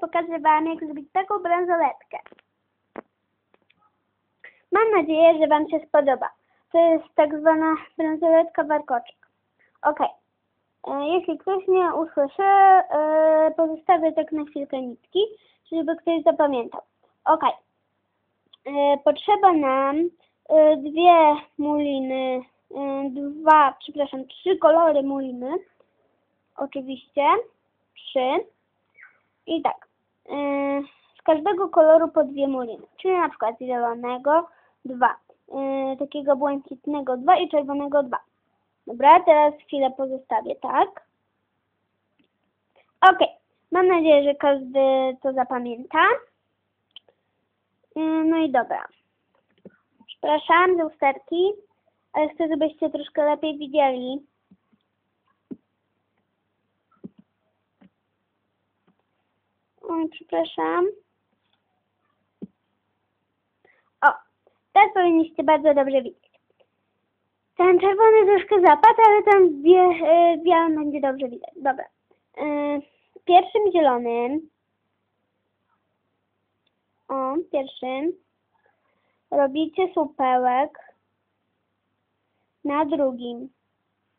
pokażę Wam, jak zrobić taką bransoletkę. Mam nadzieję, że Wam się spodoba. To jest tak zwana bransoletka warkoczek. Ok. E, Jeśli ktoś nie usłyszy, e, pozostawię tak na chwilkę nitki, żeby ktoś zapamiętał. Ok. E, Potrzeba nam dwie muliny, dwa, przepraszam, trzy kolory muliny. Oczywiście. Trzy. I tak. Z każdego koloru po dwie muliny. Czyli na przykład zielonego dwa. e, Takiego błękitnego dwa i czerwonego dwa. Dobra, teraz chwilę pozostawię, tak? Ok. Mam nadzieję, że każdy to zapamięta. Yy, No i dobra. Przepraszam za usterki, ale chcę, żebyście troszkę lepiej widzieli. Oj, przepraszam. O, teraz powinniście bardzo dobrze widzieć. Ten czerwony troszkę zapadł, ale ten bie, e, biały będzie dobrze widać. Dobra. E, Pierwszym zielonym o, pierwszym robicie supełek na drugim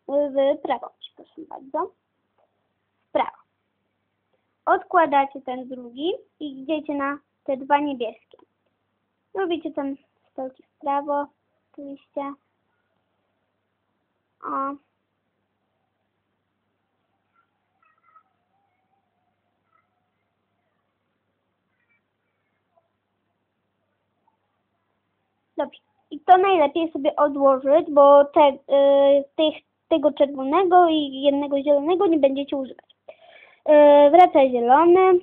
w prawo, przepraszam bardzo, w prawo. Odkładacie ten drugi i idziecie na te dwa niebieskie. Robicie tam supełki w prawo, oczywiście. O. Dobrze. I to najlepiej sobie odłożyć, bo te, y, tych, tego czerwonego i jednego zielonego nie będziecie używać. Y, wraca zielony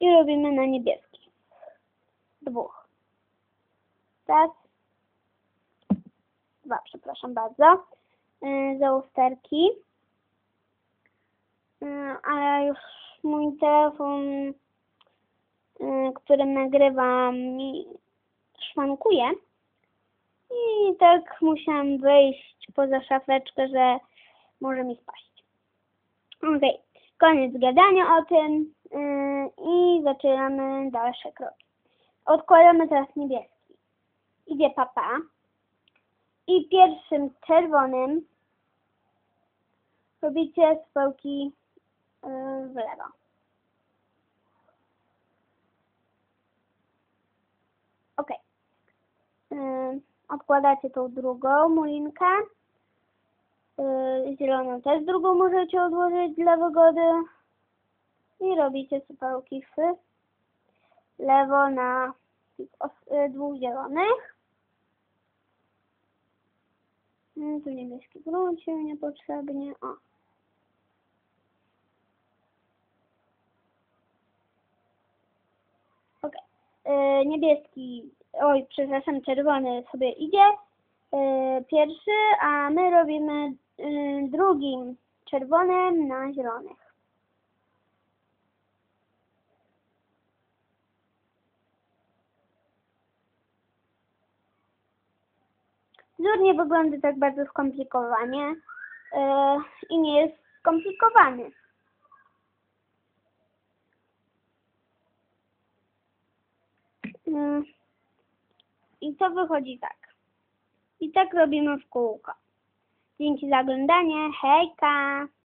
i robimy na niebieski. Dwóch. Raz. Dwa, przepraszam bardzo. Y, za usterki. Y, a już mój telefon którym nagrywam, szwankuje. I tak musiałam wyjść poza szafeczkę, że może mi spaść. Okej, koniec gadania o tym yy, i zaczynamy dalsze kroki. Odkładamy teraz niebieski. Idzie papa i pierwszym czerwonym robicie spełki yy, w lewo. Ok. Yy, odkładacie tą drugą mulinkę. Zieloną też drugą możecie odłożyć dla wygody. I robicie supełki w lewo na yy, dwóch zielonych. Yy, tu niebieski wrócił niepotrzebnie. O. Ok. Yy, niebieski, oj, przepraszam, czerwony sobie idzie pierwszy, a my robimy yy, drugim czerwonym na zielonych. Wzór nie wygląda tak bardzo skomplikowanie yy, i nie jest skomplikowany. Mm. I to wychodzi tak. I tak robimy w kółko. Dzięki za oglądanie. Hejka!